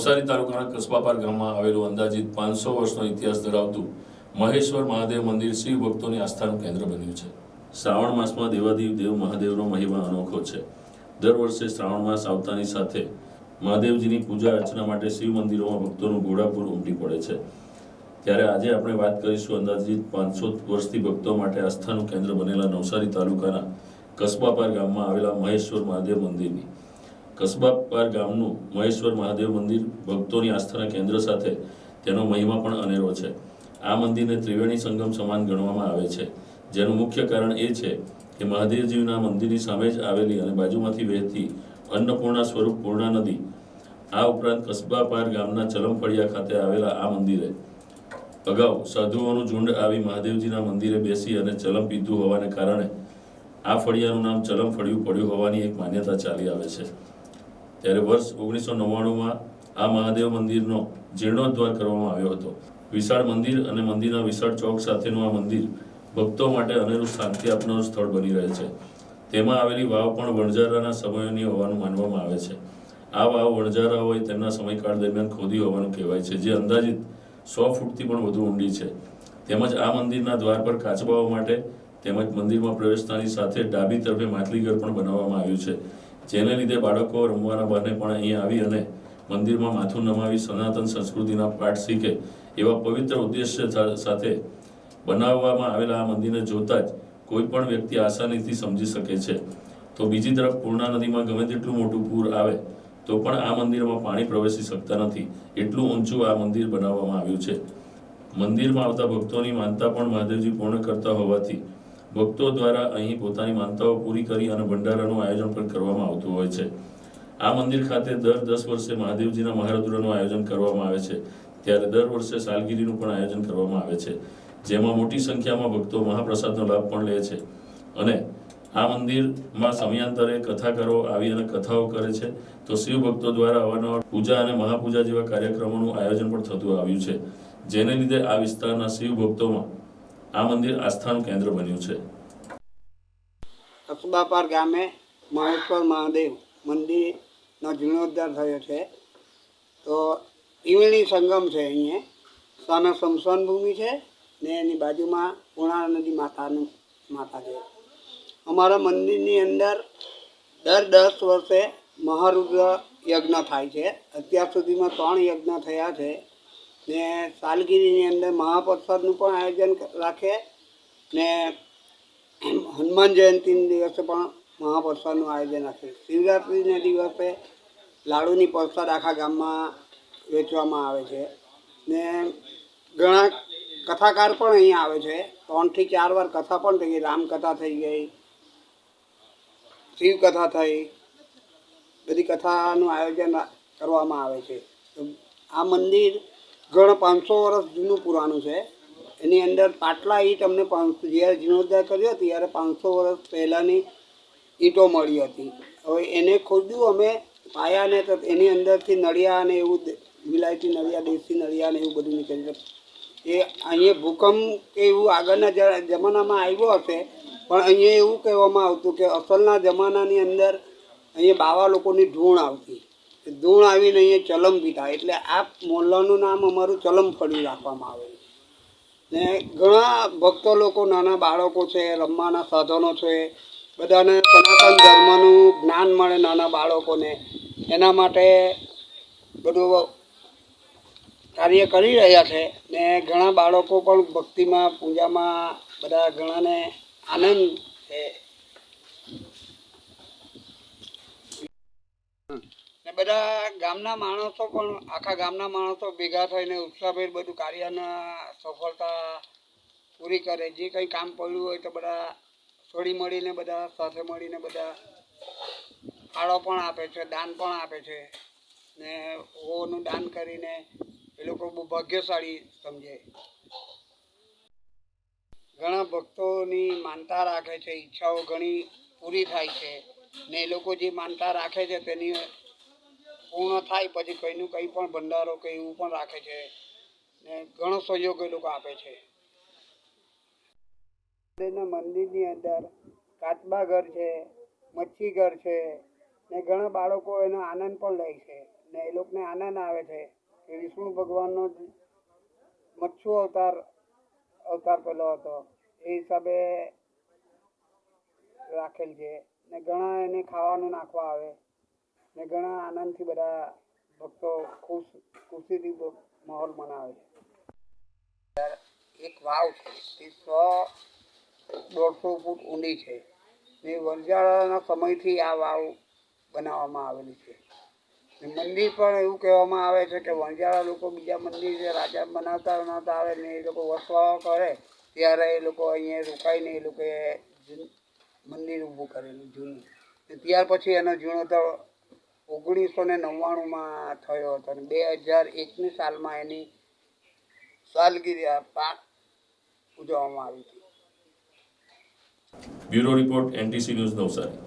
નવસારી તાલુકાના કસબાપાર ગામમાં આવેલું અંદાજિત પાંચસો વર્ષનો ઇતિહાસ ધરાવતું મહેશ્વર મહાદેવ મંદિર શિવ ભક્તોની આસ્થાનું કેન્દ્ર બન્યું છે. શ્રાવણ માસમાં દેવાદેવ દેવ મહાદેવનો મહિમા અનોખો છે. દર વર્ષે શ્રાવણ માસ આવતાની સાથે મહાદેવજીની પૂજા અર્ચના માટે શિવ મંદિરોમાં ભક્તોનું ઘોડાપુર ઉમટી પડે છે. ત્યારે આજે આપણે વાત કરીશું અંદાજિત પાંચસો વર્ષથી ભક્તો માટે આસ્થાનું કેન્દ્ર બનેલા નવસારી તાલુકાના કસબાપાર ગામમાં આવેલા મહેશ્વર મહાદેવ મંદિરની. કસબાપાર ગામનું મહેશ્વર મહાદેવ મંદિર ભક્તોની આસ્થાના કેન્દ્ર સાથે તેનો મહિમા પણ અનેરો છે. આ મંદિરને ત્રિવેણી સંગમ સમાન ગણવામાં આવે છે. જેનું મુખ્ય કારણ એ છે કે મહાદેવજીના મંદિરની સામે જ આવેલી અને બાજુમાંથી વહેતી અન્નપૂર્ણા સ્વરૂપ પૂર્ણા નદી, આ ઉપરાંત કસબાપાર ગામના ચલમફળિયા ખાતે આવેલા આ મંદિરે. અગાઉ સાધુઓનું ઝુંડ આવી મહાદેવજીના મંદિરે બેસી અને ચલમ પીધું હોવાને કારણે આ ફળિયાનું નામ ચલમ ફળિયું પડ્યું હોવાની એક માન્યતા ચાલી આવે છે. ત્યારે વર્ષ ઓગણીસો નવ્વાણુંમાં આ મહાદેવ મંદિરનો જીર્ણોદ્ધાર કરવામાં આવ્યો હતો. વિશાળ મંદિર અને મંદિરના વિશાળ ચોક સાથેનું આ મંદિર ભક્તો માટે અનેરું શાંતિ આપનારું સ્થળ બની રહે છે. તેમાં આવેલી વાવ પણ વણઝારાના સમયોની હોવાનું માનવામાં આવે છે. આ વાવ વણઝારાઓએ તેમના સમયકાળ દરમિયાન ખોદી હોવાનું કહેવાય છે, જે અંદાજિત સો ફૂટથી પણ વધુ ઊંડી છે. તેમજ આ મંદિરના દ્વાર પર કાચબાઓ માટે તેમજ મંદિરમાં પ્રવેશતાની સાથે ડાબી તરફે માટલીઘર પણ બનાવવામાં આવ્યું છે. જેને લીધે બાળકો રમવાના બહાને પણ અહીંયા આવી અને મંદિરમાં માથું નમાવી સનાતન સંસ્કૃતિના પાઠ શીખે એવા પવિત્ર ઉદ્દેશ્ય સાથે બનાવવામાં આવેલા આ મંદિરને જોતા જ કોઈ પણ વ્યક્તિ આસાનીથી સમજી શકે છે. તો બીજી તરફ પૂર્ણા નદીમાં ગમે તેટલું મોટું પૂર આવે, તો પણ આ મંદિરમાં પાણી પ્રવેશી શકતા નથી. એટલું ઊંચું આ મંદિર બનાવવામાં આવ્યું છે. મંદિરમાં આવતા ભક્તોની માનતા પણ મહાદેવજી પૂર્ણ કરતા હોવાથી ભક્તો દ્વારા અહીં પોતાની માનતાઓ પૂરી કરી અને ભંડારાનું આયોજન પણ કરવામાં આવતું હોય છે. આ મંદિર ખાતે દર દસ વર્ષે મહાદેવજીના મહારુદ્રનું આયોજન કરવામાં આવે છે. ત્યારે દર વર્ષે સાલગીરીનું પણ આયોજન કરવામાં આવે છે. જેમાં મોટી સંખ્યામાં ભક્તો મહાપ્રસાદનો લાભ પણ લે છે. અને આ મંદિરમાં સમયાંતરે કથાકારો આવી અને કથાઓ કરે છે. તો શિવ ભક્તો દ્વારા અવારનવાર પૂજા અને મહાપૂજા જેવા કાર્યક્રમોનું આયોજન પણ થતું આવ્યું છે. જેને લીધે આ વિસ્તારના શિવ ભક્તોમાં આ મંદિર આસ્થાનું કેન્દ્ર બન્યું છે. કસબાપાર ગામે મહેશ્વર મહાદેવ મંદિરનો જીર્ણોદ્ધાર થયો છે. તો ઈવણી સંગમ છે અહીંયા. સામે સમસાન ભૂમિ છે ને એની બાજુમાં પુણા નદી માતાનું માતા છે. અમારા મંદિરની અંદર દર દસ વર્ષે મહારુદ્ર યજ્ઞ થાય છે. અત્યાર સુધીમાં ત્રણ યજ્ઞ થયા છે. ને સાલગીરીની અંદર મહાપ્રસાદનું પણ આયોજન રાખે. ને હનુમાન જયંતિના દિવસે પણ મહાપ્રસાદનું આયોજન રાખે. શિવરાત્રિના દિવસે લાડુની પ્રસાદ આખા ગામમાં વેચવામાં આવે છે. ને ઘણા કથાકાર પણ અહીંયા આવે છે. ત્રણથી ચાર વાર કથા પણ થઈ ગઈ. રામકથા થઈ ગઈ, શિવકથા થઈ, બધી કથાનું આયોજન કરવામાં આવે છે. આ મંદિર ઘણા પાંચસો વર્ષ જૂનું પુરાણું છે. એની અંદર પાટલા ઈટ અમને પાંચસો જ્યારે જીર્ણોદ્ધાર કર્યો ત્યારે પાંચસો વર્ષ પહેલાંની ઈંટો મળી હતી. હવે એને ખોદ્યું અમે પાયાને તો એની અંદરથી નળિયા અને એવું વિલાયતી નળિયા, દેશી નળિયા ને એવું બધું નીકળ્યું એ અહીંયા ભૂકંપ કે એવું આગળના જમાનામાં આવ્યો હશે, પણ અહીંયા એવું કહેવામાં આવતું કે અસલના જમાનાની અંદર અહીંયા બાવા લોકોની ધૂણ આવતી. ધૂણ આવીને અહીંયા ચલમ પીતા એટલે આ મોલ્લાનું નામ અમારું ચલમ ફળ્યું રાખવામાં આવે ને ઘણા ભક્તો લોકો, નાના બાળકો છે, રમવાના સાધનો છે, બધાને સનાતન ધર્મનું જ્ઞાન મળે નાના બાળકોને. એના માટે બધું કાર્ય કરી રહ્યા છે. ને ઘણા બાળકો પણ ભક્તિમાં, પૂજામાં બધા ઘણાને આનંદ છે. બધા ગામના માણસો પણ, આખા ગામના માણસો ભેગા થઈને ઉત્સાહભેર બધું કાર્યના સફળતા પૂરી કરે. જે કંઈ કામ પડ્યું હોય તો બધા છોડી મળીને બધા સાથે મળીને બધા ફાળો પણ આપે છે, દાન પણ આપે છે. ને હોનું દાન કરીને એ લોકો બહુ ભાગ્યશાળી સમજે. ઘણા ભક્તોની માનતા રાખે છે, ઈચ્છાઓ ઘણી પૂરી થાય છે. ને એ લોકો જે માનતા રાખે છે તેની પૂર્ણ થાય પછી કંઈનું કંઈ પણ ભંડારો કે એવું પણ રાખે છે ને ઘણો સહયોગ એ લોકો આપે છે. મંદિરના અંદર કાચબા ઘર છે, મચ્છી ઘર છે ને ઘણા બાળકો એનો આનંદ પણ લે છે ને એ લોકોને આનંદ આવે છે કે વિષ્ણુ ભગવાનનો મચ્છુ અવતાર અવતાર પેલો હતો એ હિસાબે રાખેલ છે ને ઘણા એને ખાવાનું નાખવા આવે ને ઘણા આનંદથી બધા ભક્તો ખુશ ખુશીથી માહોલ મનાવે છે. એક વાવ છે. તે સો દોઢસો ફૂટ ઊંડી છે. ને વરજાળાના સમયથી આ વાવ બનાવવામાં આવેલી છે. મંદિર પણ એવું કહેવામાં આવે છે કે વણજારા લોકો બીજા મંદિર જે રાજા બનાવતા બનાવતા આવે ને એ લોકો વસવા કરે, ત્યારે એ લોકો અહીંયા રોકાઈને એ લોકોએ મંદિર ઊભું કરેલું જૂનું. ત્યાર પછી એનો જીર્ણોદ્ધાર ઓગણીસો ને નવ્વાણુંમાં થયો હતો અને બે હજાર એકની સાલમાં એની સાલગીરી પાક ઉજવવામાં આવી હતી. Bureau report, NTC news Navsari.